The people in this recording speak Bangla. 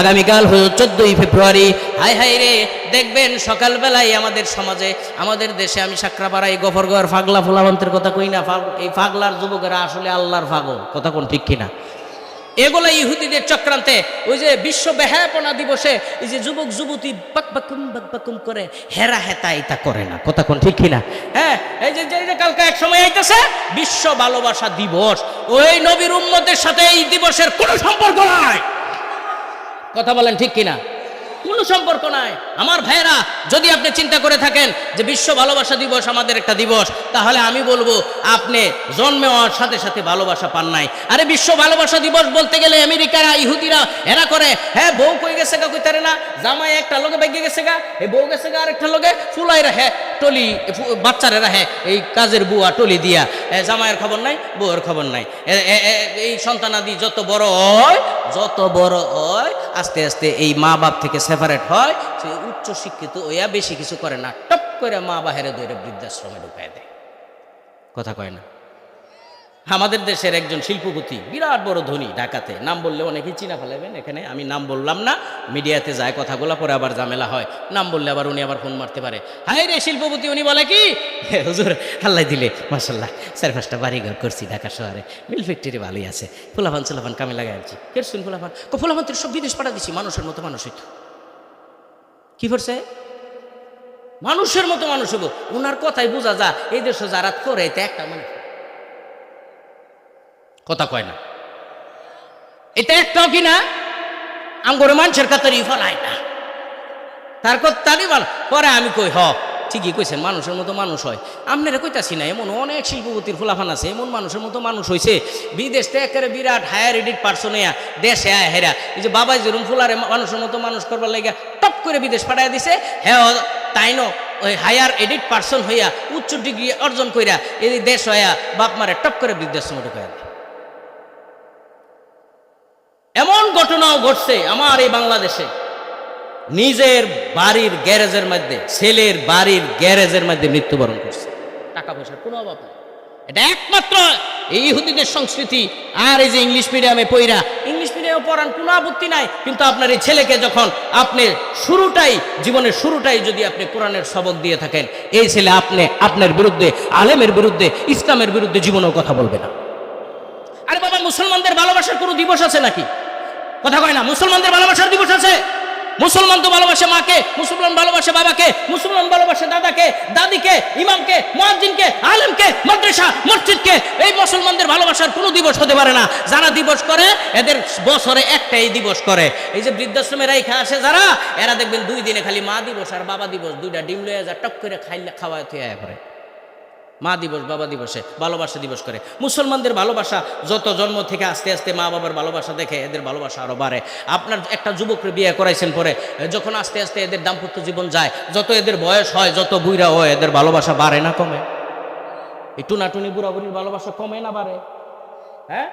আগামীকাল হলো চোদ্দই ফেব্রুয়ারি। হাই হাই রে, দেখবেন সকালবেলায় আমাদের সমাজে, আমাদের দেশে আমি সাকরাপাড়া এই গফরগড় ফাগলা ফুলাবন্তের কথা কই না? এই ফাগলার যুবকেরা আসলে আল্লাহর ফাগল, কথা কোন ঠিক কিনা? এগুলো ইহুদিদের চক্রান্তে, ওই যে বিশ্ব বেহায়াপনা দিবসে, এই যে যুবক, যুবতী বাক বাকুম বাক বাকুম করে, হেরা, হেতা এটা করে না, কথা কোন ঠিক কিনা? হ্যাঁ এই যে কালকে এক সময় আইতেছে, বিশ্ব ভালোবাসা দিবস, ওই নবীর উম্মতের সাথে এই দিবসের কোনো সম্পর্ক নাই। কথা বলেন ঠিক কিনা? কোনো সম্পর্ক নাই। আমার ভাইয়েরা যদি আপনি চিন্তা করে থাকেন যে বিশ্ব ভালোবাসা দিবস আমাদের একটা দিবস তাহলে আমি বলব আপনি জন্মে হওয়ার সাথে সাথে ভালোবাসা পান নাই। আরে বিশ্ব ভালোবাসা দিবস বলতে গেলে আমেরিকারা ইহুদিরা এরা করে। হ্যাঁ বউ কই গেছে গা কইতারে না? জামাই একটা লোকে বেগে গেছে গা। এই বউ গেছে গা আরেকটা লোকে ফুলাই রাখে টলি বাচ্চারা রাখে এই কাজের বুয়া টলি দিয়া। এ, জামাইয়ের খবর নাই বউয়ের খবর নাই। এ- এ- এ- এই সন্তানাদি যত বড় হয় যত বড় হয় আস্তে আস্তে এই মা বাপ থেকে সেপারেট হয়, সে উচ্চ শিক্ষিত ওয়া বেশি কিছু করে না, টপ করে মা বাহেরে ধরে বৃদ্ধাশ্রমে ঢুকায় দেয়। কথা কয় না? আমাদের দেশের একজন শিল্পপতি, বিরাট বড় ধনী ঢাকাতে। নাম বললে অনেকেই চিনা ফেলাবেন এখানে, আমি নাম বললাম না, মিডিয়াতে যায় কথাগুলো, পরে আবার ঝামেলা হয়। নাম বললে আবার উনি আবার ফোন মারতে পারে। হাই রে শিল্পপতি, উনি বলে কি? হুজুর, আল্লাহ দিলে মাসাল্লাহ চার পাঁচটা বাড়ি ঘর করছি ঢাকা শহরে। মিল ফ্যাক্টরি ভালোই আছে। ফুলাফান, চুলাফান, কামে লাগাই আনছি। কেরসুন ফুলাফান। কো, ফুলাফান তোর সব বিদেশ পাঠা দিছি, মানুষের মতো মানুষ হইতো। কি করছে? মানুষের মতো মানুষ হব ওনার কথাই বোঝা যা এই দেশে যারা করে এতে একটা মানে কথা কয় না। এটা একটাও কি না? আঙ্গুরে মানুষের কাতারি ফলাই না। তার কথারই ভালো পরে আমি কই, হ, ঠিকই কইছেন মানুষের মতো মানুষ হয়। আপনারা কইতাছি না, এমন অনেক শিল্পপতির ফুলাফান আছে, এমন মানুষের মতো মানুষ হয়েছে বিদেশ থেকে একেবারে বিরাট হায়ার এডিট পার্সন হইয়া দেশে আয় হেরা। এই যে বাবা যেরম ফুলারে মানুষের মতো মানুষ করবার লাগে টপ করে বিদেশ পাঠায় দিছে হ্যাঁ তাই ন, ওই হায়ার এডিট পার্সন হইয়া উচ্চ ডিগ্রি অর্জন কইরা এই দেশ হইয়া বাপ মারে টপ করে বৃদ্ধাশ্রমে মতো দেয়। এমন ঘটনাও ঘটছে আমার এই বাংলাদেশে। নিজের বাড়ির গ্যারেজের মধ্যে, ছেলের বাড়ির গ্যারেজের মধ্যে মৃত্যুবরণ করছে। টাকা পয়সার কোনো অভাব নেই। এটা একমাত্র এই ইহুদিদের সংস্কৃতি। আর এই যে ইংলিশ মিডিয়ামে পইরা, ইংলিশ মিডিয়ামে পড়ান কোনো আপত্তি নাই। কিন্তু আপনার এই ছেলেকে যখন আপনি শুরুটাই, জীবনের শুরুটাই যদি আপনি কোরআনের সবক দিয়ে থাকেন, এই ছেলে আপনি, আপনার বিরুদ্ধে, আলেমের বিরুদ্ধে, ইসলামের বিরুদ্ধে জীবনেও কথা বলবে না। আরে বাবা, মুসলমানদের ভালোবাসার কোনো দিবস আছে নাকি? কথা কয় না, মুসলমানদের ভালোবাসার দিবস আছে। মুসলমান তো ভালোবাসে মাকে, মুসলমান ভালোবাসে বাবাকে, মুসলমান ভালোবাসে দাদাকে, দাদিকে, ইমামকে, মুয়াজ্জিনকে, আলেমকে, মাদ্রাসা, মসজিদকে। এই মুসলমানদের ভালোবাসার কোনো দিবস হতে পারে না। যারা দিবস করে, এদের বছরে একটাই দিবস করে। এই যে বৃদ্ধাশ্রমে রাইখা আসে যারা, এরা দেখবেন দুই দিনে খালি মা দিবস আর বাবা দিবস, দুইটা ডিম লয়ে যা টক করে খাইলে খাওয়া তুই করে মা দিবস, বাবা দিবসে ভালোবাসা দিবস করে। মুসলমানদের ভালোবাসা যত জন্ম থেকে আস্তে আস্তে মা বাবার ভালোবাসা দেখে এদের ভালোবাসা আরও বাড়ে। আপনার একটা যুবককে বিয়ে করাইছেন পরে, যখন আস্তে আস্তে এদের দাম্পত্য জীবন যায়, যত এদের বয়স হয়, যত বুইরা হয়, এদের ভালোবাসা বাড়ে না কমে? এই টুনাটুনি, বুড়াবুড়ির ভালোবাসা কমে না বাড়ে? হ্যাঁ?